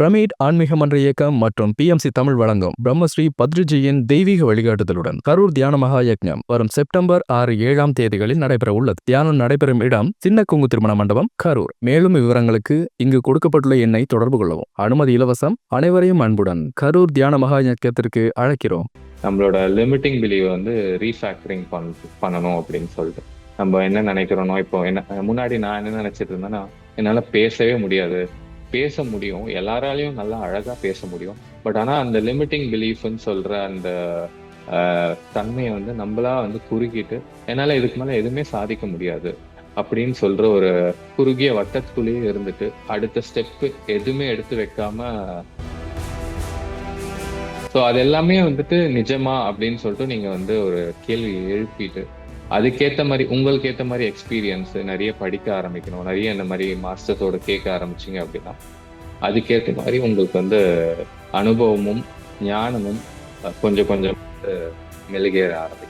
Pyramid ஆன்மீக மன்ற இயக்கம் மற்றும் பிஎம்சி தமிழ் வழங்கும் பிரம்மஸ்ரீ பத்ரிஜியின் தெய்வீக வழிகாட்டுதலுடன் கரூர் தியான மகா யக்ஞம் வரும் செப்டம்பர் ஆறு ஏழாம் தேதிகளில் நடைபெற உள்ளது தியானம் நடைபெறும் இடம் சின்ன குங்கு திருமண மண்டபம் கரூர். மேலும் விவரங்களுக்கு இங்கு கொடுக்கப்பட்டுள்ள எண்ணை தொடர்பு கொள்ளவும். அனுமதி இலவசம் அனைவரையும் அன்புடன் கரூர் தியான மகா யக்கத்திற்கு அழைக்கிறோம். நம்மளோட லிமிட்டிங் பிலீவ் வந்து ரீஃபேக்டரிங் பண்ணணும் அப்படின்னு சொல்லிட்டு. நம்ம என்ன நினைக்கிறோனோ இப்போ என்ன முன்னாடி நான் என்ன நினைச்சிட்டு இருந்தேன்னா என்னால பேசவே முடியாது. பேச முடியும் எல்லாராலையும் நல்லா அழகா பேச முடியும் பட் ஆனா அந்த லிமிட்டிங் பிலீஃப்னு சொல்ற அந்த தன்மையை வந்து நம்மளா வந்து குறுக்கிட்டு என்னால இதுக்கு மேல எதுவுமே சாதிக்க முடியாது அப்படின்னு சொல்ற ஒரு குறுகிய வட்டத்துக்குள்ளேயே இருந்துட்டு அடுத்த ஸ்டெப்பு எதுவுமே எடுத்து வைக்காம ஸோ அது எல்லாமே வந்துட்டு நிஜமா அப்படின்னு சொல்லிட்டு நீங்க வந்து ஒரு கேள்வி எழுப்பிட்டு அதுக்கேற்ற மாதிரி உங்களுக்கு ஏற்ற மாதிரி எக்ஸ்பீரியன்ஸ் நிறைய படிக்க ஆரம்பிக்கணும். நிறைய இந்த மாதிரி மாஸ்டர்ஸோட கேட்க ஆரம்பிச்சிங்க அப்படின்னா அதுக்கேற்ற மாதிரி உங்களுக்கு வந்து அனுபவமும் ஞானமும் கொஞ்சம் கொஞ்சம் மெழுகேற ஆரம்பிக்கும்.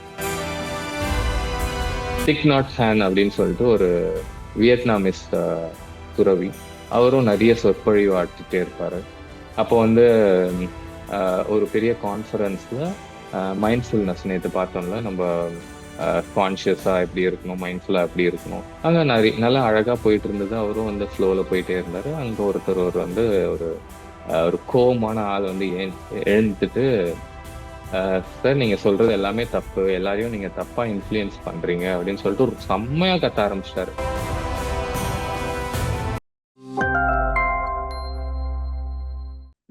டிக் நாட் ஹேன் அப்படின்னு சொல்லிட்டு ஒரு வியட்நாமிஸ் துறவி. அவரும் நிறைய சொற்பொழிவு ஆட்டிகிட்டே இருப்பார். அப்போ வந்து ஒரு பெரிய கான்ஃபரன்ஸில் மைண்ட்ஃபுல்னஸ் நேற்று பார்த்தோம்ல நம்ம Uh, கான்ஷியஸா எப்படி இருக்கணும் மைண்ட்ஃபுல்லா எப்படி இருக்கணும். அங்க நிறைய நல்லா அழகா போயிட்டு இருந்தது அவரும் வந்து ஃப்ளோல போயிட்டே இருந்தாரு. அங்க ஒருத்தர் ஒரு வந்து ஒரு ஒரு கோவமான ஆள் வந்து எழுந்துட்டு சார் நீங்க சொல்றது எல்லாமே தப்பு. எல்லாரையும் நீங்க தப்பா இன்ஃப்ளூயன்ஸ் பண்றீங்க. அப்படின்னு சொல்லிட்டு ஒரு செம்மையா கத்த ஆரம்பிச்சிட்டாரு.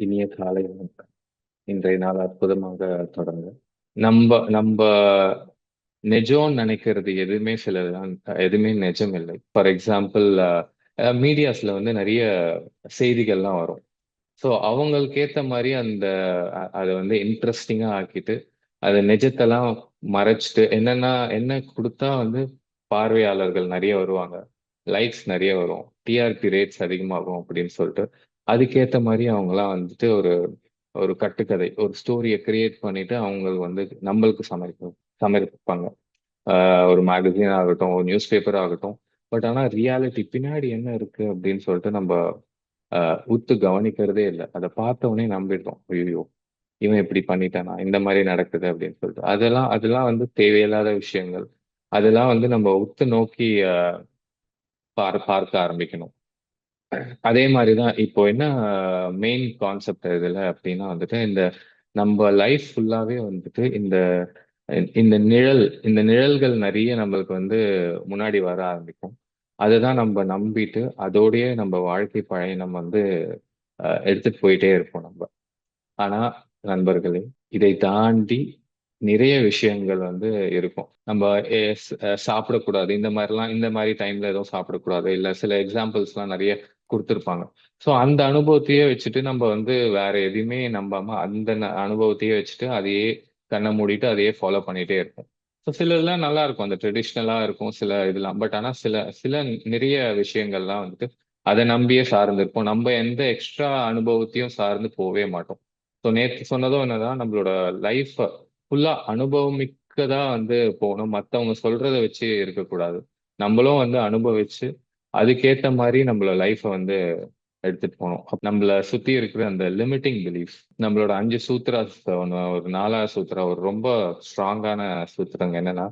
இனிய காலை இன்றைய நாள் அற்புதமாக தொடங்க. நம்ம நம்ம நிஜம்னு நினைக்கிறது எதுவுமே சிலதுதான் எதுவுமே நிஜம் இல்லை. ஃபார் எக்ஸாம்பிள் மீடியாஸ்ல வந்து நிறைய செய்திகள்லாம் வரும். ஸோ அவங்களுக்கு ஏத்த மாதிரி அந்த அ- அதை வந்து இன்ட்ரெஸ்டிங்கா ஆக்கிட்டு அது நிஜத்தெல்லாம் மறைச்சிட்டு என்னன்னா என்ன கொடுத்தா வந்து பார்வையாளர்கள் நிறைய வருவாங்க. லைக்ஸ் நிறைய வரும். டிஆர்பி ரேட்ஸ் அதிகமாகும் அப்படின்னு சொல்லிட்டு. அதுக்கேத்த மாதிரி அவங்கலாம் வந்துட்டு ஒரு ஒரு கட்டுக்கதை ஒரு ஸ்டோரியை கிரியேட் பண்ணிட்டு அவங்களுக்கு வந்து நம்மளுக்கு சமைக்கணும் சமர்ப்பிப்பாங்க ஆஹ் ஒரு மேகசின் ஆகட்டும் ஒரு நியூஸ் பேப்பர் ஆகட்டும். பட் ஆனா ரியாலிட்டி பின்னாடி என்ன இருக்கு அப்படின்னு சொல்லிட்டு நம்ம உத்து கவனிக்கிறதே இல்லை. அதை பார்த்த உடனே நம்பிடுறோம் ஐயோ இவன் இப்படி பண்ணிட்டானா? இந்த மாதிரி நடக்குது அப்படின்னு சொல்லிட்டு. அதெல்லாம் அதெல்லாம் வந்து தேவையில்லாத விஷயங்கள். அதெல்லாம் வந்து நம்ம உத்து நோக்கி பார் பார்க்க ஆரம்பிக்கணும். அதே மாதிரிதான் இப்போ என்ன மெயின் கான்செப்ட் இதுல அப்படின்னா வந்துட்டு இந்த நம்ம லைஃப் ஃபுல்லாவே வந்துட்டு இந்த இந்த நிழல் இந்த நிழல்கள் நிறைய நம்மளுக்கு வந்து முன்னாடி வர ஆரம்பிக்கும். அதுதான் நம்ம நம்பிட்டு அதோடயே நம்ம வாழ்க்கை பயணம் வந்து எடுத்துட்டு போயிட்டே இருப்போம் நம்ம. ஆனா நண்பர்களே இதை தாண்டி நிறைய விஷயங்கள் வந்து இருக்கும். நம்ம எ- சாப்பிடக்கூடாது. இந்த மாதிரிலாம் இந்த மாதிரி டைம்ல எதுவும் சாப்பிடக்கூடாது. இல்ல சில எக்ஸாம்பிள்ஸ்லாம் நிறைய கொடுத்துருப்பாங்க. ஸோ அந்த அனுபவத்தையே வச்சுட்டு நம்ம வந்து வேற எதையுமே நம்பாம அந்த ந- அனுபவத்தையே வச்சுட்டு அதையே கண்ணை மூடிட்டு அதையே ஃபாலோ பண்ணிட்டே இருப்போம். ஸோ சிலதெல்லாம் நல்லா இருக்கும். அந்த ட்ரெடிஷ்னலாக இருக்கும் சில இதெல்லாம். பட் ஆனால் சில சில நிறைய விஷயங்கள்லாம் வந்துட்டு அதை நம்பியே சார்ந்து இருப்போம். நம்ம எந்த எக்ஸ்ட்ரா அனுபவத்தையும் சார்ந்து போவே மாட்டோம். ஸோ நேற்று சொன்னதும் என்னதான் நம்மளோட லைஃப் ஃபுல்லாக அனுபவமிக்கதா வந்து போகணும். மற்றவங்க சொல்றத வச்சு இருக்கக்கூடாது. நம்மளும் வந்து அனுபவிச்சு அதுக்கேற்ற மாதிரி நம்மளோட லைஃப்பை வந்து எடுத்துட்டு போகணும் நம்மள சுத்தி இருக்கிற அந்த லிமிட்டிங் பிலீஃப் நம்மளோட அஞ்சு சூத்ராஸ் ஒன்று ஒரு நாலாவது சூத்ரா ஒரு ரொம்ப ஸ்ட்ராங்கான சூத்திரங்க என்னன்னா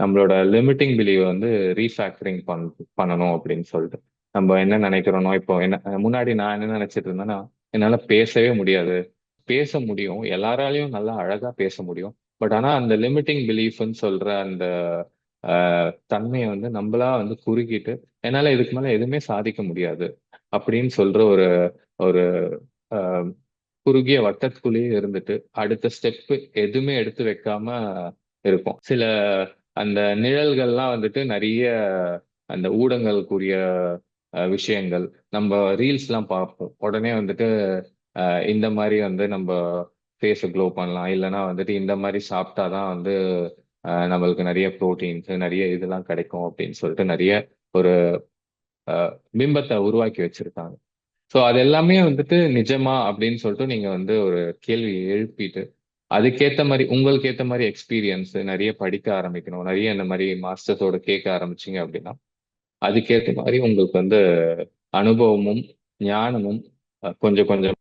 நம்மளோட லிமிட்டிங் பிலீவ் வந்து ரீஃபேக்டரிங் பண் பண்ணணும் அப்படின்னு சொல்லிட்டு. நம்ம என்ன நினைக்கிறோனோ இப்போ என்ன முன்னாடி நான் என்ன நினைச்சிட்டு இருந்தேன்னா என்னால பேசவே முடியாது. பேச முடியும். எல்லாராலையும் நல்லா அழகா பேச முடியும். பட் ஆனா அந்த லிமிட்டிங் பிலீஃப்னு சொல்ற அந்த தன்மையை வந்து நம்மளா வந்து குறுக்கிட்டு என்னால இதுக்கு மேல எதுவுமே சாதிக்க முடியாது. அப்படின்னு சொல்ற ஒரு ஒரு குறுகிய வட்டத்துக்குள்ளேயே இருந்துட்டு அடுத்த ஸ்டெப் எதுவுமே எடுத்து வைக்காம இருக்கும். சில அந்த நிழல்கள்லாம் வந்துட்டு நிறைய அந்த ஊடகங்களுக்குரிய அஹ், விஷயங்கள். நம்ம ரீல்ஸ்லாம் பார்ப்போம். உடனே வந்துட்டு அஹ், இந்த மாதிரி வந்து நம்ம ஃபேஸை க்ளோ பண்ணலாம். இல்லைன்னா வந்துட்டு இந்த மாதிரி சாப்பிட்டாதான் வந்து அஹ், நம்மளுக்கு நிறைய ப்ரோட்டீன்ஸ் நிறைய இதெல்லாம் கிடைக்கும் அப்படின்னு சொல்லிட்டு நிறைய ஒரு பிம்பத்தை உருவாக்கி வச்சிருக்காங்க. ஸோ அது எல்லாமே வந்துட்டு நிஜமா அப்படின்னு சொல்லிட்டு நீங்க வந்து ஒரு கேள்வி எழுப்பிட்டு அதுக்கேத்த மாதிரி உங்களுக்கு ஏத்த மாதிரி எக்ஸ்பீரியன்ஸ் நிறைய படிக்க ஆரம்பிக்கணும். நிறைய இந்த மாதிரி மாஸ்டர்ஸோட கேட்க ஆரம்பிச்சீங்க அப்படின்னா அதுக்கேத்த மாதிரி உங்களுக்கு வந்து அனுபவமும் ஞானமும் கொஞ்சம் கொஞ்சம்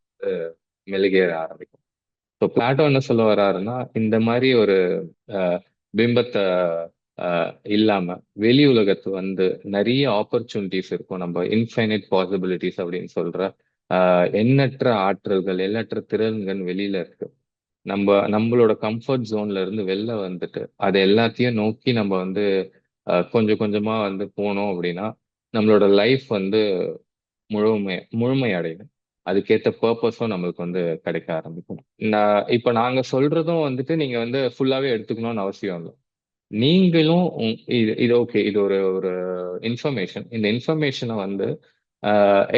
மெழுகேற ஆரம்பிக்கும். ஸோ பிளாட்டோ என்ன சொல்ல வர்றாருன்னா இந்த மாதிரி ஒரு அஹ், பிம்பத்தை இல்லாம வெளி உலகத்து வந்து நிறைய ஆப்பர்ச்சுனிட்டிஸ் இருக்கும். நம்ம இன்ஃபைனைட் பாசிபிலிட்டிஸ் அப்படின்னு சொல்ற ஆஹ் எண்ணற்ற ஆற்றல்கள் எண்ணற்ற திறன்கள் வெளியில இருக்கு. நம்ம நம்மளோட கம்ஃபர்ட் ஜோன்ல இருந்து வெளில வந்துட்டு அது எல்லாத்தையும் நோக்கி நம்ம வந்து கொஞ்சம் கொஞ்சமா வந்து போனோம் அப்படின்னா நம்மளோட லைஃப் வந்து முழுமை முழுமை அடையும் அதுக்கேற்ற பர்பஸும் நம்மளுக்கு வந்து கிடைக்க ஆரம்பிக்கும். நான் இப்ப நாங்க சொல்றதும் வந்துட்டு நீங்க வந்து ஃபுல்லாவே எடுத்துக்கணும்னு அவசியம் இல்லை. நீங்களும் உங்- இது இது ஓகே இது ஒரு ஒரு இன்ஃபர்மேஷன் இந்த இன்ஃபர்மேஷனை வந்து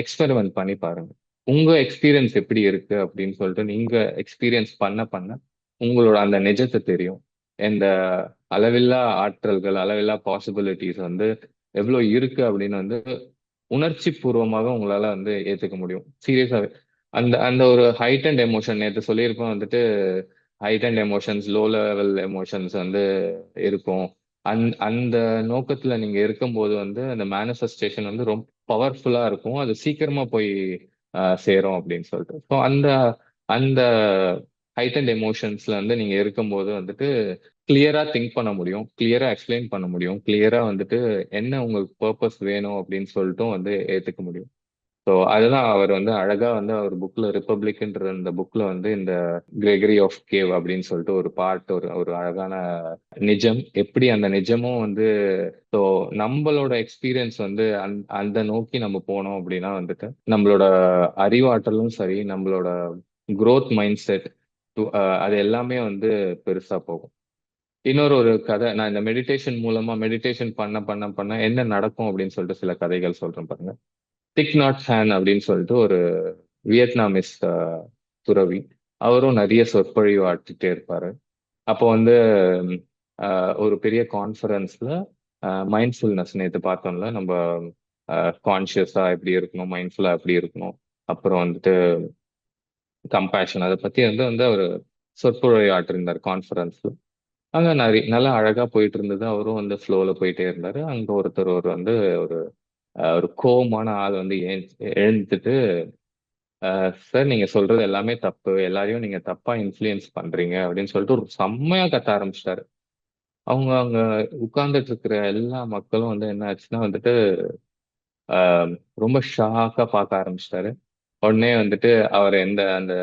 எக்ஸ்பெரிமெண்ட் பண்ணி பாருங்க. உங்க எக்ஸ்பீரியன்ஸ் எப்படி இருக்கு அப்படின்னு சொல்லிட்டு நீங்க எக்ஸ்பீரியன்ஸ் பண்ண பண்ண உங்களோட அந்த நிஜத்தை தெரியும். இந்த அளவில்லா ஆற்றல்கள் அளவில்லா பாசிபிலிட்டிஸ் வந்து எவ்வளோ இருக்கு அப்படின்னு வந்து உணர்ச்சி பூர்வமாக உங்களால வந்து ஏத்துக்க முடியும். சீரியஸாவே அந்த அந்த ஒரு ஹைட் அண்ட் எமோஷன் நேற்று சொல்லியிருப்போம் வந்துட்டு height and emotions low level emotions வந்து இருக்கும். அந் அந்த நோக்கத்துல நீங்க இருக்கும்போது வந்து அந்த மேனிஃபெஸ்டேஷன் வந்து ரொம்ப பவர்ஃபுல்லா இருக்கும். அது சீக்கிரமா போய் சேரும் அப்படின்னு சொல்லிட்டு. ஸோ அந்த அந்த ஹைட் அண்ட் எமோஷன்ஸ்ல வந்து நீங்க இருக்கும்போது வந்துட்டு கிளியரா திங்க் பண்ண முடியும். கிளியரா எக்ஸ்பிளைன் பண்ண முடியும். கிளியரா வந்துட்டு என்ன உங்களுக்கு பர்பஸ் வேணும் அப்படின்னு சொல்லிட்டும் வந்து ஏத்துக்க முடியும். ஸோ அதுதான் அவர் வந்து அழகா வந்து அவர் புக்ல ரிப்பப்ளிக்ன்ற இந்த புக்ல வந்து இந்த கிரெகரி ஆஃப் கேவ் அப்படின்னு சொல்லிட்டு ஒரு பார்ட் ஒரு ஒரு அழகான நிஜம். எப்படி அந்த நிஜமும் வந்து ஸோ நம்மளோட எக்ஸ்பீரியன்ஸ் வந்து அந்த அந்த நோக்கி நம்ம போனோம் அப்படின்னா வந்துட்டு நம்மளோட அறிவாற்றலும் சரி நம்மளோட க்ரோத் மைண்ட் செட் அது எல்லாமே வந்து பெருசா போகும். இன்னொரு ஒரு கதை நான் இந்த மெடிடேஷன் மூலமா மெடிடேஷன் பண்ண பண்ண பண்ண என்ன நடக்கும் அப்படின்னு சொல்லிட்டு சில கதைகள் சொல்றேன் பாருங்க. திக் நாட் ஹேன் அப்படின்னு சொல்லிட்டு ஒரு வியட்நாமிஸ் துறவி. அவரும் நிறைய சொற்பொழிவு ஆட்டிகிட்டே இருப்பாரு. அப்போ வந்து ஒரு பெரிய கான்ஃபரன்ஸ்ல மைண்ட்ஃபுல்னஸ் நேற்று பார்த்தோம்ல நம்ம கான்ஷியஸா எப்படி இருக்கணும் மைண்ட்ஃபுல்லா எப்படி இருக்கணும் அப்புறம் வந்துட்டு கம்பேஷன் அதை பத்தி வந்து வந்து அவர் சொற்பொழிவு ஆட்டிருந்தார் கான்ஃபரன்ஸ்ல அங்க நிறைய நல்லா அழகா போயிட்டு இருந்தது. அவரும் வந்து ஃப்ளோல போயிட்டே இருந்தாரு. அங்க ஒருத்தர் ஒரு வந்து ஒரு ஒரு கோவமான ஆள் வந்து எழுந்து- எழுந்துட்டு சார் நீங்க சொல்றது எல்லாமே தப்பு. எல்லாரையும் நீங்க தப்பா இன்ஃப்ளூயன்ஸ் பண்றீங்க. அப்படின்னு சொல்லிட்டு ஒரு செம்மையா கத்த ஆரம்பிச்சிட்டாரு. அவங்க அங்க உட்கார்ந்துட்டு இருக்கிற எல்லா மக்களும் வந்து என்ன ஆச்சுன்னா வந்துட்டு ஆஹ், ரொம்ப ஷாக்கா பார்க்க ஆரம்பிச்சிட்டாரு. உடனே வந்துட்டு அவர் எந்த அந்த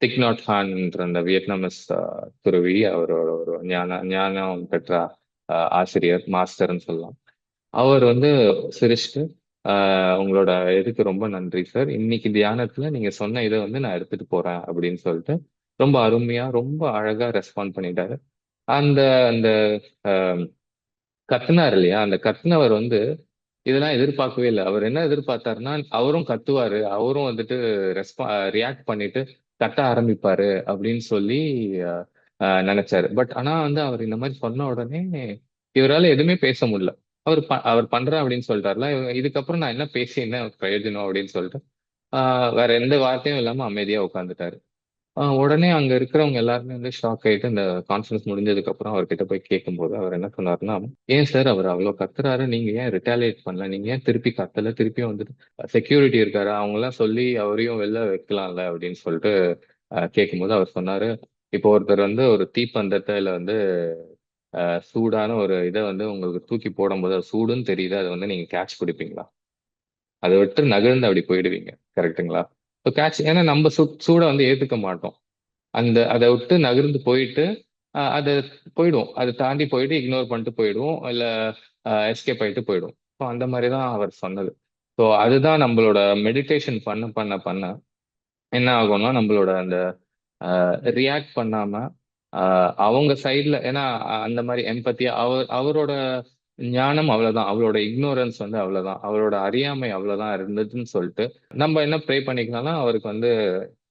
திக்நாட் ஹான்ன்ற அந்த வியட்நாமஸ் துருவி துறவி அவரோட ஒரு ஞான ஞானம் பெற்ற ஆசிரியர் மாஸ்டர்ன்னு சொல்லலாம். அவர் வந்து சிரிச்சுட்டு ஆஹ், உங்களோட இதுக்கு ரொம்ப நன்றி சார். இன்னைக்கு தியானத்துல நீங்க சொன்ன இதை வந்து நான் எடுத்துட்டு போறேன் அப்படின்னு சொல்லிட்டு ரொம்ப அருமையா ரொம்ப அழகா ரெஸ்பாண்ட் பண்ணிட்டாரு. அந்த அந்த ஆஹ், கத்துனார் இல்லையா? அந்த கத்துனவர் வந்து இதெல்லாம் எதிர்பார்க்கவே இல்லை. அவர் என்ன எதிர்பார்த்தாருன்னா அவரும் கத்துவாரு. அவரும் வந்துட்டு ரெஸ்பா ரியாக்ட் பண்ணிட்டு கத்த ஆரம்பிப்பாரு அப்படின்னு சொல்லி நினைச்சாரு. பட் ஆனா வந்து அவர் இந்த மாதிரி சொன்ன உடனே இவரால எதுவுமே பேச முடியல. அவர் ப- அவர் பண்றேன் அப்படின்னு சொல்லிட்டாருல. இதுக்கப்புறம் நான் என்ன பேசி என்ன பிரயோஜனம் அப்படின்னு சொல்லிட்டு வேற எந்த வார்த்தையும் இல்லாம அமைதியா உட்காந்துட்டாரு உடனே அங்க இருக்கிறவங்க எல்லாருமே வந்து ஷாக் ஆயிட்டு இந்த கான்ஃபரன்ஸ் முடிஞ்சதுக்கு அப்புறம் அவர்கிட்ட போய் கேட்கும்போது அவர் என்ன சொன்னாருன்னா ஏன் சார் அவர் அவ்வளவு கத்துறாரு? நீங்க ஏன் ரிட்டாலியேட் பண்ணல? நீங்க ஏன் திருப்பி கத்தல? திருப்பியும் வந்துட்டு செக்யூரிட்டி இருக்காரு. அவங்க எல்லாம் சொல்லி அவரையும் வெளில வைக்கலாம்ல? அப்படின்னு சொல்லிட்டு கேட்கும்போது அவர் சொன்னாரு. இப்போ ஒருத்தர் வந்து ஒரு தீப்பந்தத்தை இல்ல வந்து சூடான ஒரு இதை வந்து உங்களுக்கு தூக்கி போடும்போது அது சூடுன்னு தெரியுது அதை வந்து நீங்கள் கேட்ச் பிடிப்பீங்களா அதை விட்டு நகர்ந்து அப்படி போயிடுவீங்க கரெக்ட்டுங்களா? இப்போ கேட்ச் ஏன்னா நம்ம சூ சூடை வந்து ஏத்துக்க மாட்டோம். அந்த அதை விட்டு நகர்ந்து போயிட்டு அதை போயிடுவோம். அதை தாண்டி போயிட்டு இக்னோர் பண்ணிட்டு போயிடுவோம். இல்லை எஸ்கேப் ஆயிட்டு போயிடுவோம். ஸோ அந்த மாதிரி தான் அவர் சொன்னது. ஸோ அதுதான் நம்மளோட மெடிடேஷன் பண்ண பண்ண பண்ண என்ன ஆகும்னா நம்மளோட அந்த ரியாக்ட் பண்ணாமல் அவங்க சைட்ல ஏன்னா அந்த மாதிரி எம்பத்தியா அவர் அவரோட ஞானம் அவ்வளவுதான். அவரோட இக்னோரன்ஸ் வந்து அவ்வளவுதான். அவரோட அறியாமை அவ்வளவுதான் இருந்ததுன்னு சொல்லிட்டு நம்ம என்ன ப்ரே பண்ணிக்கலாம்னா அவருக்கு வந்து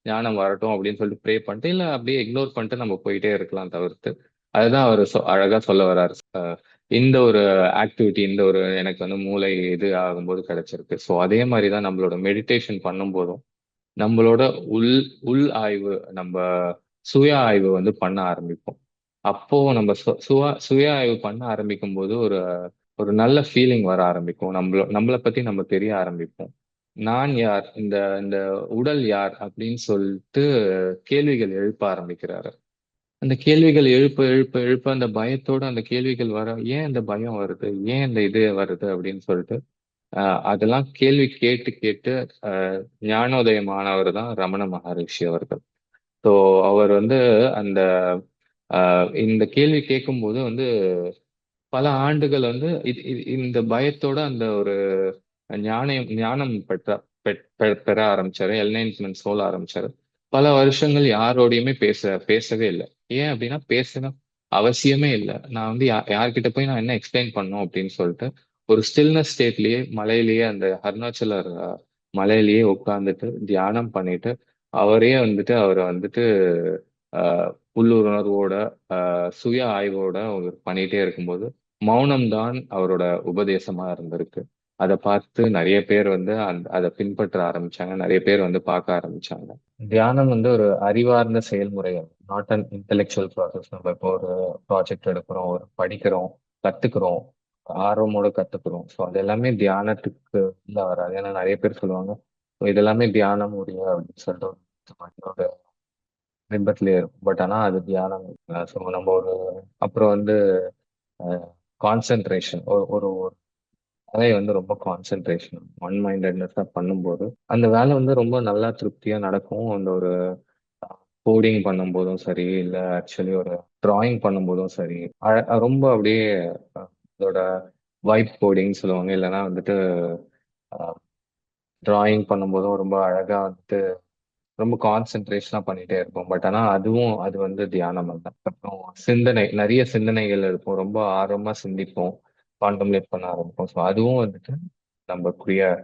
ஞானம் வரட்டும் அப்படின்னு சொல்லிட்டு ப்ரே பண்ணிட்டு இல்ல அப்படியே இக்னோர் பண்ணிட்டு நம்ம போயிட்டே இருக்கலாம் தவிர்த்து. அதுதான் அவர் சொ- அழகா சொல்ல வர்றாரு. இந்த ஒரு ஆக்டிவிட்டி இந்த ஒரு எனக்கு வந்து மூளை இது ஆகும்போது கிடைச்சிருக்கு. ஸோ அதே மாதிரி தான் நம்மளோட மெடிடேஷன் பண்ணும்போதும் நம்மளோட உள் உள் ஆய்வு நம்ம சுய ஆய்வு வந்து பண்ண ஆரம்பிப்போம். அப்போ நம்ம சு- சுய சுய ஆய்வு பண்ண ஆரம்பிக்கும் போது ஒரு ஒரு நல்ல ஃபீலிங் வர ஆரம்பிக்கும். நம்மள நம்மளை பத்தி நம்ம தெரிய ஆரம்பிப்போம். நான் யார்? இந்த இந்த உடல் யார்? அப்படின்னு சொல்லிட்டு கேள்விகள் எழுப்ப ஆரம்பிக்கிறாரு. அந்த கேள்விகள் எழுப்ப எழுப்ப எழுப்ப அந்த பயத்தோட அந்த கேள்விகள் வர ஏன் இந்த பயம் வருது? ஏன் இந்த இது வருது? அப்படின்னு சொல்லிட்டு அதெல்லாம் கேள்வி கேட்டு கேட்டு ஆஹ் ஞானோதயமானவர் தான் ரமண மகரிஷி அவர்கள். ஸோ அவர் வந்து அந்த ஆஹ் இந்த கேள்வி கேட்கும்போது வந்து பல ஆண்டுகள் வந்து இது- இது- இந்த பயத்தோட அந்த ஒரு ஞானம் ஞானம் பெற்ற பெற்- பெற ஆரம்பிச்சாரு. என்லைன்மெண்ட் சொல்ல ஆரம்பிச்சாரு. பல வருஷங்கள் யாரோடையுமே பேச பேசவே இல்லை. ஏன் அப்படின்னா பேசணும் அவசியமே இல்லை. நான் வந்து யா யார்கிட்ட போய் நான் என்ன எக்ஸ்பிளைன் பண்ணும் அப்படின்னு சொல்லிட்டு ஒரு ஸ்டில்னஸ் ஸ்டேட்லயே மலையிலேயே அந்த அருணாச்சலர் அஹ், மலையிலேயே உட்கார்ந்துட்டு தியானம் பண்ணிட்டு அவரே வந்துட்டு அவரை வந்துட்டு ஆஹ் உள்ளுணர்வோட ஆஹ் சுய ஆய்வோட அவர் பண்ணிட்டே இருக்கும்போது மௌனம் தான் அவரோட உபதேசமா இருந்திருக்கு. அதை பார்த்து நிறைய பேர் வந்து அந்த அதை பின்பற்ற ஆரம்பிச்சாங்க. நிறைய பேர் வந்து பார்க்க ஆரம்பிச்சாங்க. தியானம் வந்து ஒரு அறிவார்ந்த செயல்முறை. நாட் அன் இன்டெலெக்சுவல் ப்ராசஸ் நம்ம இப்போ ஒரு ப்ராஜெக்ட் எடுக்கிறோம் ஒரு படிக்கிறோம் கத்துக்கிறோம் ஆர்வமோட கத்துக்கிறோம். ஸோ அது எல்லாமே தியானத்துக்கு உள்ள வராது. ஏன்னா நிறைய பேர் சொல்லுவாங்க ஸோ இதெல்லாமே தியானம் முடியும் அப்படின்னு சொல்லிட்டு ஒரு இருக்கும். பட் ஆனா அது தியானம் ஸோ நம்ம ஒரு அப்புறம் வந்து கான்சென்ட்ரேஷன் ஒரு ஒரு ஒரு வந்து ரொம்ப கான்சென்ட்ரேஷன் ஒன் மைண்டட்னஸாக பண்ணும்போது அந்த வேலை வந்து ரொம்ப நல்லா திருப்தியா நடக்கும். அந்த ஒரு கோடிங் பண்ணும்போதும் சரி இல்லை ஆக்சுவலி ஒரு டிராயிங் பண்ணும்போதும் சரி அழ- ரொம்ப அப்படியே அதோட வைப் கோடிங் சொல்லுவாங்க. இல்லைன்னா வந்துட்டு டிராயிங் பண்ணும்போதும் ரொம்ப அழகாக வந்துட்டு ரொம்ப கான்சென்ட்ரேஷனாக பண்ணிகிட்டே இருப்போம். பட் ஆனால் அதுவும் அது வந்து தியானம் அல்ல. அப்புறம் சிந்தனை நிறைய சிந்தனைகள் இருக்கும் ரொம்ப ஆர்வமாக சிந்திப்போம். கான்டம்லேட் பண்ண ஆரம்பிப்போம். ஸோ அதுவும் வந்துட்டு நம்மக்குரிய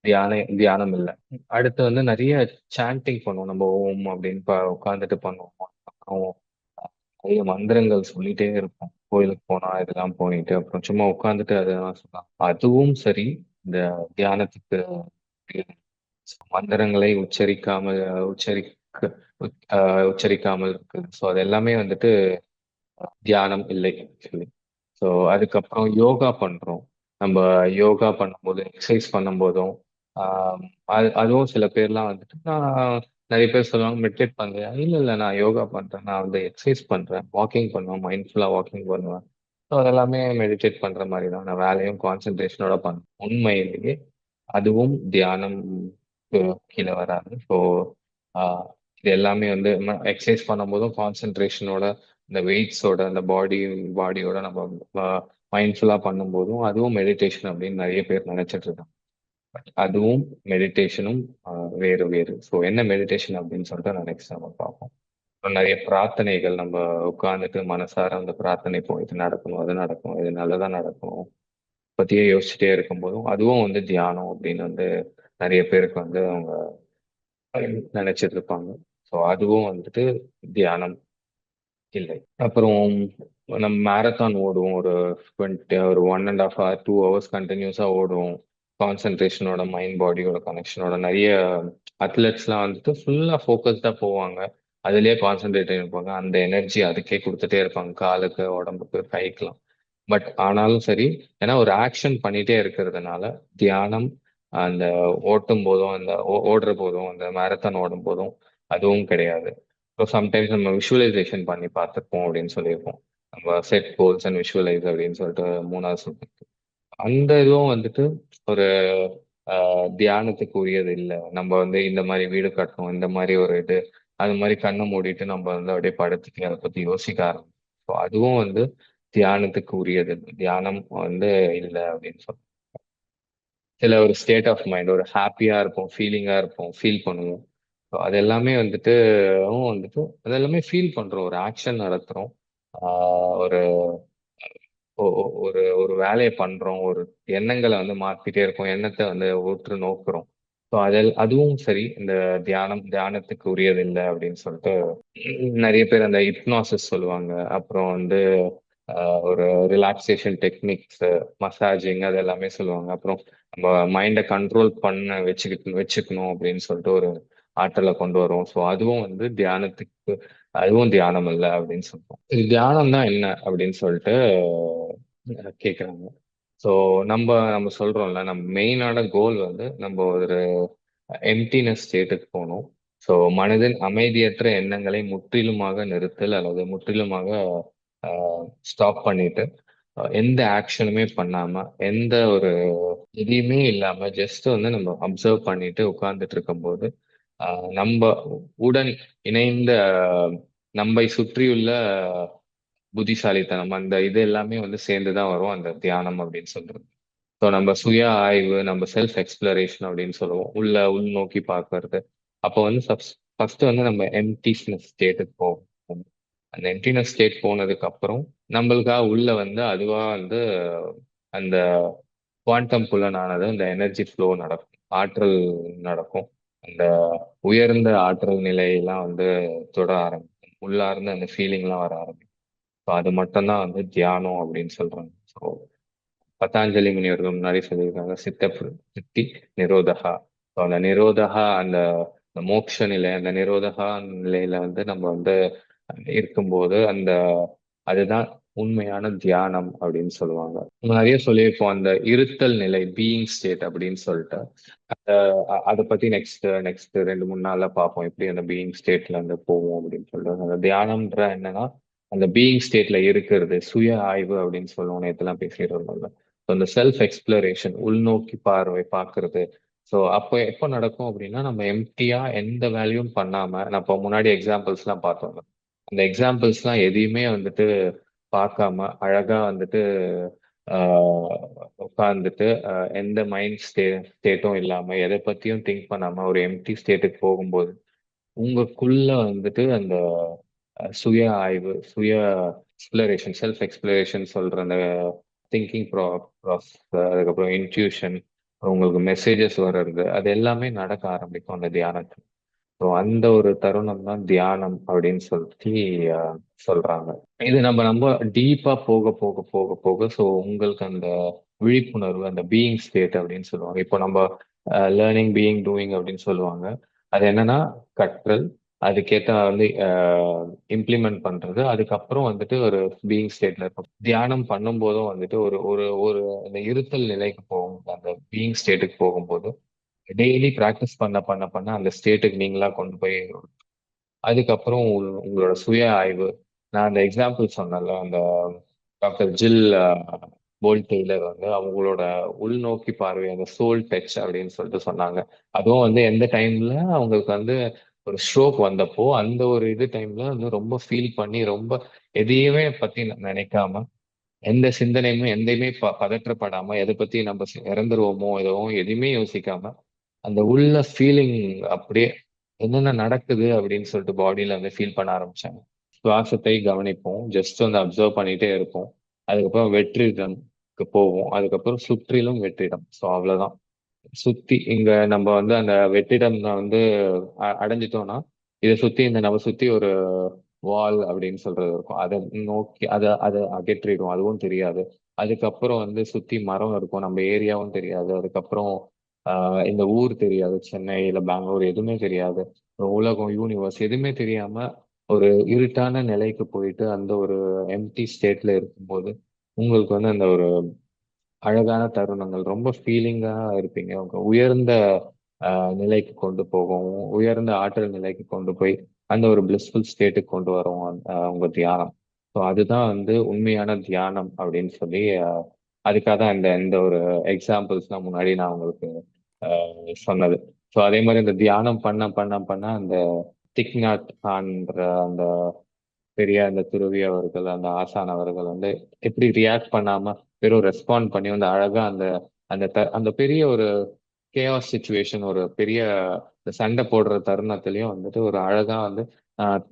தியான தியானம் இல்லை. அடுத்து வந்து நிறைய சாண்டிங் பண்ணுவோம். நம்ம ஓம் அப்படின்னு ப- உட்காந்துட்டு பண்ணுவோம். அப்புறம் நிறைய மந்திரங்கள் சொல்லிட்டே இருப்போம். கோயிலுக்கு போனா இதெல்லாம் போயிட்டு அப்புறம் சும்மா உட்காந்துட்டு அதெல்லாம் சொல்லலாம். அதுவும் சரி இந்த தியானத்துக்கு மந்திரங்களை உச்சரிக்காமல் உச்சரிக்க ஆஹ் உச்சரிக்காமல் இருக்குது ஸோ அது எல்லாமே வந்துட்டு தியானம் இல்லை. ஆக்சுவலி ஸோ அதுக்கப்புறம் யோகா பண்றோம். நம்ம யோகா பண்ணும்போது எக்ஸசைஸ் பண்ணும்போதும் அது அதுவும் சில பேர்லாம் வந்துட்டு நான் நிறைய பேர் சொல்லுவாங்க மெடிடேட் பண்ணுறேன் இல்ல இல்ல நான் யோகா பண்றேன். நான் வந்து எக்ஸசைஸ் பண்றேன். வாக்கிங் பண்ணுவேன். மைண்ட்ஃபுல்லா வாக்கிங் பண்ணுவேன். ஸோ அதெல்லாமே மெடிடேட் பண்ற மாதிரி தான் நான் வேலையும் கான்சென்ட்ரேஷனோட பண்ணேன் உண்மையிலேயே அதுவும் தியானம் கீழே வராது. ஸோ இது எல்லாமே வந்து எக்ஸசைஸ் பண்ணும்போதும் கான்சென்ட்ரேஷனோட இந்த வெயிட்ஸோட அந்த பாடி பாடியோட நம்ம மைண்ட்ஃபுல்லா பண்ணும்போதும் அதுவும் மெடிடேஷன் அப்படின்னு நிறைய பேர் நினைச்சிட்டு இருக்காங்க. பட் அதுவும் மெடிடேஷனும் வேறு வேறு. ஸோ என்ன மெடிடேஷன் அப்படின்னு சொல்லிட்டு நான் நெக்ஸ்ட் நம்ம பார்ப்போம். நிறைய பிரார்த்தனைகள் நம்ம உட்கார்ந்துட்டு மனசார அந்த பிரார்த்தனை போ இது நடக்கணும் அது நடக்கும் இது நல்லதா நடக்கும் பத்தியே யோசிச்சுட்டே இருக்கும்போதும் அதுவும் வந்து தியானம் அப்படின்னு வந்து நிறைய பேருக்கு வந்து அவங்க நினைச்சிட்டு இருப்பாங்க. ஸோ அதுவும் வந்துட்டு தியானம் இல்லை. அப்புறம் நம்ம மேரத்தான் ஓடுவோம். ஒரு டுவெண்ட்டி ஒரு one and half hour two hours கண்டினியூஸாக ஓடுவோம். கான்சென்ட்ரேஷனோட மைண்ட் பாடியோட கனெக்ஷனோட நிறைய அத்லெட்ஸ்லாம் வந்துட்டு ஃபுல்லாக ஃபோக்கஸ்டாக போவாங்க. அதுலேயே கான்சென்ட்ரேட் இருப்பாங்க. அந்த எனர்ஜி அதுக்கே கொடுத்துட்டே இருப்பாங்க. காலுக்கு உடம்புக்கு கைக்கெல்லாம். பட் ஆனாலும் சரி ஏன்னா ஒரு ஆக்ஷன் பண்ணிட்டே இருக்கிறதுனால தியானம் அந்த ஓட்டும் போதும் அந்த ஓ- ஓடுற போதும் அந்த மேரத்தான் ஓடும் போதும் அதுவும் கிடையாது. ஸோ சம்டைம்ஸ் நம்ம விஷுவலைசேஷன் பண்ணி பார்த்துருப்போம் அப்படின்னு சொல்லியிருப்போம். நம்ம செட் கோல்ஸ் அண்ட் விஷுவலைஸ் அப்படின்னு சொல்லிட்டு மூணாவது சொல்லிட்டு அந்த இதுவும் வந்துட்டு ஒரு தியானத்துக்கு உரியது இல்லை. நம்ம வந்து இந்த மாதிரி வீடு கட்டணும் இந்த மாதிரி ஒரு இது அது மாதிரி கண்ணை மூடிட்டு நம்ம வந்து அப்படியே படுத்துட்டு அதை பத்தி யோசிக்க ஆரம்பிச்சோம் ஸோ அதுவும் வந்து தியானத்துக்கு உரியது. தியானம் வந்து இல்லை அப்படின்னு சொல்லுவோம் சில ஒரு ஸ்டேட் ஆஃப் மைண்ட் ஒரு ஹாப்பியா இருப்போம் ஃபீலிங்கா இருப்போம் ஃபீல் பண்ணுவோம். ஸோ அது எல்லாமே வந்துட்டு வந்துட்டு அது எல்லாமே ஃபீல் பண்றோம். ஒரு ஆக்ஷன் நடத்துறோம். ஒரு ஒரு ஒரு வேலையை பண்றோம். ஒரு எண்ணங்களை வந்து மாத்திட்டே இருக்கோம். எண்ணத்தை வந்து ஒற்று நோக்குறோம். ஸோ அதில் அதுவும் சரி இந்த தியானம் தியானத்துக்கு உரியது இல்லை அப்படின்னு சொல்லிட்டு நிறைய பேர் அந்த ஹிப்னாசிஸ் சொல்லுவாங்க. அப்புறம் வந்து ஒரு ரிலாக்ஸேஷன் டெக்னிக்ஸ் மசாஜிங் அது எல்லாமே சொல்லுவாங்க. அப்புறம் நம்ம மைண்டை கண்ட்ரோல் பண்ண வச்சுக்கிட்டு வச்சுக்கணும் அப்படின்னு சொல்லிட்டு ஒரு ஆற்றலை கொண்டு வரும். ஸோ அதுவும் வந்து தியானத்துக்கு அதுவும் தியானம் இல்லை அப்படின்னு சொல்றோம். தியானம் தான் என்ன அப்படின்னு சொல்லிட்டு கேட்குறாங்க ஸோ நம்ம நம்ம சொல்றோம்ல நம்ம மெயினான கோல் வந்து நம்ம ஒரு எம்டினஸ் ஸ்டேட்டுக்கு போகணும். ஸோ மனதின் அமைதியற்ற எண்ணங்களை முற்றிலுமாக நிறுத்தல் அல்லது முற்றிலுமாக ஸ்டாப் பண்ணிட்டு எந்த ஆக்ஷனுமே பண்ணாம எந்த ஒரு எதையுமே இல்லாம ஜஸ்ட் வந்து நம்ம அப்சர்வ் பண்ணிட்டு உட்கார்ந்துட்டு இருக்கும்போது நம்ம உடன் இணைந்த நம்மை சுற்றியுள்ள புத்திசாலித்தனம் அந்த இது எல்லாமே வந்து சேர்ந்து தான் வரும் அந்த தியானம் அப்படின்னு சொல்றது. ஸோ நம்ம சுய ஆய்வு நம்ம செல்ஃப் எக்ஸ்ப்ளரேஷன் அப்படின்னு சொல்லுவோம். உள்ள உள்நோக்கி பார்க்கறது. அப்போ வந்து ஃபர்ஸ்ட் வந்து நம்ம எம்டிஸ்னஸ் ஸ்டேட்டுக்கு போவோம் அந்த எம்டினஸ் ஸ்டேட் போனதுக்கு அப்புறம் நம்மளுக்காக உள்ள வந்து அதுவா வந்து அந்த குவாண்டம் புலனானது அந்த எனர்ஜி ஃப்ளோ நடக்கும். ஆற்றல் நடக்கும். அந்த உயர்ந்த ஆற்றல் நிலையெல்லாம் வந்து தொட ஆரம்பிக்கும். உள்ளார்ந்து அந்த ஃபீலிங்லாம் வர ஆரம்பிக்கும். ஸோ அது மட்டும்தான் வந்து தியானம் அப்படின்னு சொல்றாங்க. ஸோ பதாஞ்சலி முனிவர்கள் முன்னாடி சொல்லியிருக்காங்க சித்த சித்தி நிரோதகா. ஸோ அந்த நிரோதகா அந்த மோக்ஷ மோட்ச நிலை அந்த நிரோதகா நிலையில வந்து நம்ம வந்து இருக்கும்போது அந்த அதுதான் உண்மையான தியானம் அப்படின்னு சொல்லுவாங்க. நிறைய சொல்லியிருப்போம் அந்த இருத்தல் நிலை பீயிங் ஸ்டேட் அப்படின்னு சொல்லிட்டு. அந்த அதை பத்தி நெக்ஸ்ட் நெக்ஸ்ட் ரெண்டு மூணு நாள்ல பார்ப்போம் எப்படி அந்த பீயிங் ஸ்டேட்ல இருந்து போவோம் அப்படின்னு சொல்லிட்டு. அந்த தியானம்ன்ற என்னன்னா அந்த பீயிங் ஸ்டேட்ல இருக்கிறது சுய ஆய்வு அப்படின்னு சொல்லுவோம் இதெல்லாம் பேசிட்டு இருந்தோம்ல. அந்த செல்ஃப் எக்ஸ்ப்ளரேஷன் உள்நோக்கி பார்வை பார்க்கறது. ஸோ அப்போ எப்போ நடக்கும் அப்படின்னா நம்ம எம்டியா எந்த வேல்யூம் பண்ணாம நான் இப்போ முன்னாடி எக்ஸாம்பிள்ஸ்லாம் பார்த்தோம் அந்த எக்ஸாம்பிள்ஸ்லாம் எதையுமே வந்துட்டு பார்க்காம அழகா வந்துட்டு உட்கார்ந்துட்டு எந்த மைண்ட் ஸ்டே ஸ்டேட்டும் இல்லாம எதை பத்தியும் திங்க் பண்ணாம ஒரு எம்டி ஸ்டேட்டுக்கு போகும்போது உங்களுக்குள்ள வந்துட்டு அந்த சுய ஆய்வு சுய எக்ஸ்பிளரேஷன் செல்ஃப் எக்ஸ்பிளரேஷன் சொல்ற அந்த திங்கிங் ப்ரா ப்ராசஸ் அதுக்கப்புறம் இன்ட்யூஷன் உங்களுக்கு மெசேஜஸ் வர்றது அது எல்லாமே நடக்க ஆரம்பிக்கும் அந்த தியானத்தில். ஸோ அந்த ஒரு தருணம் தான் தியானம் அப்படின்னு சொல்லி சொல்றாங்க. இது நம்ம ரொம்ப டீப்பா போக போக போக போக ஸோ உங்களுக்கு அந்த விழிப்புணர்வு அந்த பீயிங் ஸ்டேட் அப்படின்னு சொல்லுவாங்க. இப்போ நம்ம லேர்னிங் பீயிங் டூயிங் அப்படின்னு சொல்லுவாங்க. அது என்னன்னா கற்றல் அதுக்கேற்ற வந்து இம்ப்ளிமெண்ட் பண்றது. அதுக்கப்புறம் வந்துட்டு ஒரு பீயிங் ஸ்டேட்ல இருக்கும். தியானம் பண்ணும்போதும் வந்துட்டு ஒரு ஒரு ஒரு அந்த இருத்தல் நிலைக்கு போகும். அந்த பீயிங் ஸ்டேட்டுக்கு போகும்போது டெய்லி ப்ராக்டிஸ் பண்ண பண்ண பண்ண அந்த ஸ்டேட்டுக்கு நீங்களா கொண்டு போய் அதுக்கப்புறம் உங்களோட சுய ஆய்வு. நான் அந்த எக்ஸாம்பிள் சொன்னேன்ல அந்த டாக்டர் ஜில் போல் டெய்லர் வந்து அவங்களோட உள்நோக்கி பார்வை அந்த சோல் டச் அப்படின்னு சொல்லிட்டு சொன்னாங்க. அதுவும் வந்து எந்த டைம்ல அவங்களுக்கு வந்து ஒரு ஸ்ட்ரோக் வந்தப்போ அந்த ஒரு இது டைம்ல வந்து ரொம்ப ஃபீல் பண்ணி ரொம்ப எதையுமே பத்தி நினைக்காம எந்த சிந்தனையுமே எந்தையுமே ப பதற்றப்படாம எதை பத்தி நம்ம இறந்துருவோமோ எதுவும் எதையுமே யோசிக்காம அந்த உள்ள ஃபீலிங் அப்படியே என்னென்ன நடக்குது அப்படின்னு சொல்லிட்டு பாடியில வந்து ஃபீல் பண்ண ஆரம்பிச்சாங்க. சுவாசத்தை கவனிப்போம். ஜஸ்ட் வந்து அப்சர்வ் பண்ணிட்டே இருப்போம். அதுக்கப்புறம் வெற்றிடம்க்கு போவோம். அதுக்கப்புறம் சுற்றிலும் வெற்றிடம். ஸோ அவ்வளவுதான். சுத்தி இங்க நம்ம வந்து அந்த வெற்றிடம் வந்து அ- அடைஞ்சிட்டோம்னா இதை சுத்தி இந்த நம்ம சுத்தி ஒரு வால் அப்படின்னு சொல்றது இருக்கும். அதை நோக்கி அதை அதை அகற்றிடும். அதுவும் தெரியாது. அதுக்கப்புறம் வந்து சுத்தி மரம் இருக்கும். நம்ம ஏரியாவும் தெரியாது. அதுக்கப்புறம் ஆஹ் இந்த ஊர் தெரியாது. சென்னை இல்ல பெங்களூர் எதுவுமே தெரியாது. உலகம் யூனிவர்ஸ் எதுவுமே தெரியாம ஒரு இருட்டான நிலைக்கு போயிட்டு அந்த ஒரு எம்டி ஸ்டேட்ல இருக்கும்போது உங்களுக்கு வந்து அந்த ஒரு அழகான தருணங்கள் ரொம்ப ஃபீலிங்கா இருப்பீங்க. உங்க உயர்ந்த நிலைக்கு கொண்டு போகும் உயர்ந்த ஆற்றல் நிலைக்கு கொண்டு போய் அந்த ஒரு பிளிஸ்ஃபுல் ஸ்டேட்டுக்கு கொண்டு வரும் ஆஹ், உங்க தியானம். ஸோ அதுதான் வந்து உண்மையான தியானம் அப்படின்னு சொல்லி அதுக்காக தான் இந்த இந்த ஒரு எக்ஸாம்பிள்ஸ்லாம் முன்னாடி நான் உங்களுக்கு சொன்னது. ஸோ அதே மாதிரி இந்த தியானம் பண்ண பண்ண பண்ண அந்த திக்நாத் கான்ற அந்த பெரிய அந்த துறவி அவர்கள் அந்த ஆசான் அவர்கள் வந்து எப்படி ரியாக்ட் பண்ணாம வெறும் ரெஸ்பாண்ட் பண்ணி வந்து அழகா அந்த அந்த த- அந்த பெரிய ஒரு கேஆஸ் சுச்சுவேஷன் ஒரு பெரிய சண்டை போடுற தருணத்துலயும் வந்துட்டு ஒரு அழகா வந்து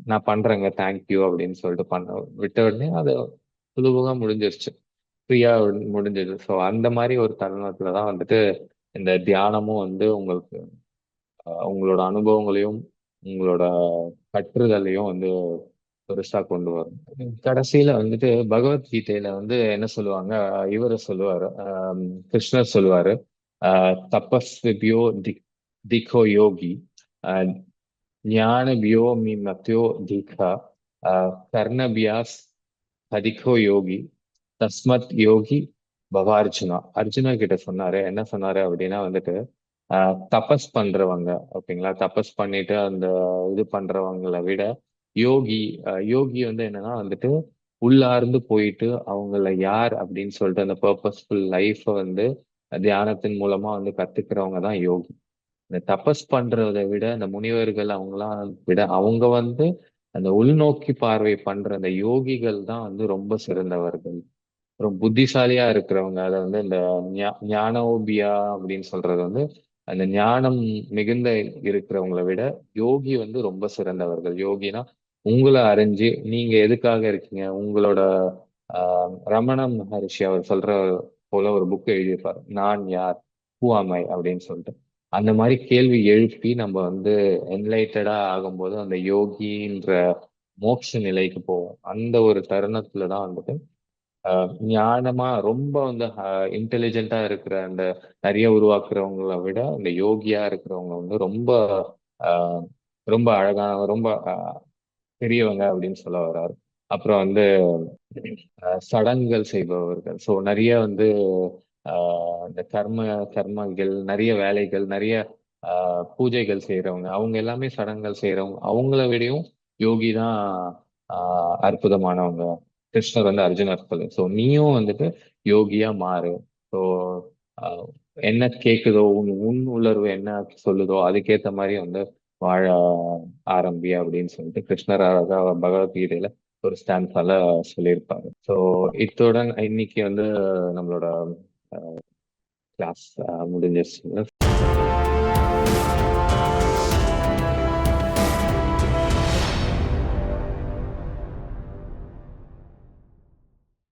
நான் பண்றேங்க தேங்க்யூ அப்படின்னு சொல்லிட்டு பண்ண விட்ட உடனே அது சுலபமா முடிஞ்சிருச்சு. ஃப்ரீயா முடிஞ்சது. ஸோ அந்த மாதிரி ஒரு தருணத்துல தான் வந்துட்டு இந்த தியானமும் வந்து உங்களுக்கு உங்களோட அனுபவங்களையும் உங்களோட கற்றுதலையும் வந்து பெருசா கொண்டு வரும். கடைசியில வந்துட்டு பகவத்கீதையில வந்து என்ன சொல்லுவாங்க? இவர் சொல்லுவாரு ஆஹ் கிருஷ்ணர் சொல்லுவாரு ஆஹ் திக் திகோ யோகி ஞான ஞானபியோ மி மத்தியோ திகா ஆஹ் கர்ணபியாஸ் அதிகோ யோகி தஸ்மத் யோகி பவார்ஜுனா. அர்ஜுனா அர்ஜுனா கிட்ட சொன்னாரு. என்ன சொன்னாரு அப்படின்னா வந்துட்டு ஆஹ் தபஸ் பண்றவங்க ஓகேங்களா? தபஸ் பண்ணிட்டு அந்த இது பண்றவங்களை விட யோகி யோகி வந்து என்னன்னா வந்துட்டு உள்ளார்ந்து போயிட்டு அவங்கள யார் அப்படின்னு சொல்லிட்டு அந்த பர்பஸ்ஃபுல் லைஃப்பை வந்து தியானத்தின் மூலமா வந்து கத்துக்கிறவங்க தான் யோகி. இந்த தபஸ் பண்றதை விட இந்த முனிவர்கள் அவங்களாம் விட அவங்க வந்து அந்த உள்நோக்கி பார்வை பண்ற அந்த யோகிகள் தான் வந்து ரொம்ப சிறந்தவர்கள். ரொம்ப புத்திசாலியா இருக்கிறவங்க அதை வந்து இந்த ஞா- ஞானோபியா அப்படின்னு சொல்றது வந்து அந்த ஞானம் மிகுந்த இருக்கிறவங்களை விட யோகி வந்து ரொம்ப சிறந்தவர்கள். யோகினா உங்களை அறிஞ்சு நீங்க எதுக்காக இருக்கீங்க? உங்களோட ஆஹ் ரமண மகரிஷி அவர் சொல்ற போல ஒரு புக் எழுதியிருப்பார். நான் யார்? பூவாமை அப்படின்னு சொல்லிட்டு. அந்த மாதிரி கேள்வி எழுப்பி நம்ம வந்து என்லைட்டடா ஆகும்போது அந்த யோகின்ற மோட்ச நிலைக்கு போவோம். அந்த ஒரு தருணத்துல தான் வந்துட்டு ஆஹ் ஞானமா ரொம்ப வந்து இன்டெலிஜென்ட்டா இருக்கிற அந்த நிறைய உருவாக்குறவங்கள விட இந்த யோகியா இருக்கிறவங்க வந்து ரொம்ப ஆஹ் ரொம்ப அழகான ரொம்ப ஆஹ் பெரியவங்க அப்படின்னு சொல்ல வர்றாரு. அப்புறம் வந்து ஆஹ் சடங்குகள் செய்பவர்கள். ஸோ நிறைய வந்து ஆஹ் இந்த கர்ம கர்மங்கள் நிறைய வேலைகள் நிறைய ஆஹ் பூஜைகள் செய்யறவங்க அவங்க எல்லாமே சடங்குகள் செய்யறவங்க அவங்கள விடையும் யோகி தான் ஆஹ் அற்புதமானவங்க. கிருஷ்ணர் வந்து அர்ஜுனர் சொல்லு ஸோ நீயும் வந்துட்டு யோகியா மாறு. ஸோ என்ன கேக்குதோ உன் உன் உள்ளர்வு என்ன சொல்லுதோ அதுக்கேத்த மாதிரி வந்து வாழ ஆரம்பி அப்படின்னு சொல்லிட்டு கிருஷ்ணர் அழகா பகவத்கீதையில ஒரு ஸ்டான்ஸால சொல்லியிருப்பாரு. ஸோ இத்துடன் இன்னைக்கு வந்து நம்மளோட கிளாஸ் முடிஞ்சிருச்சுங்க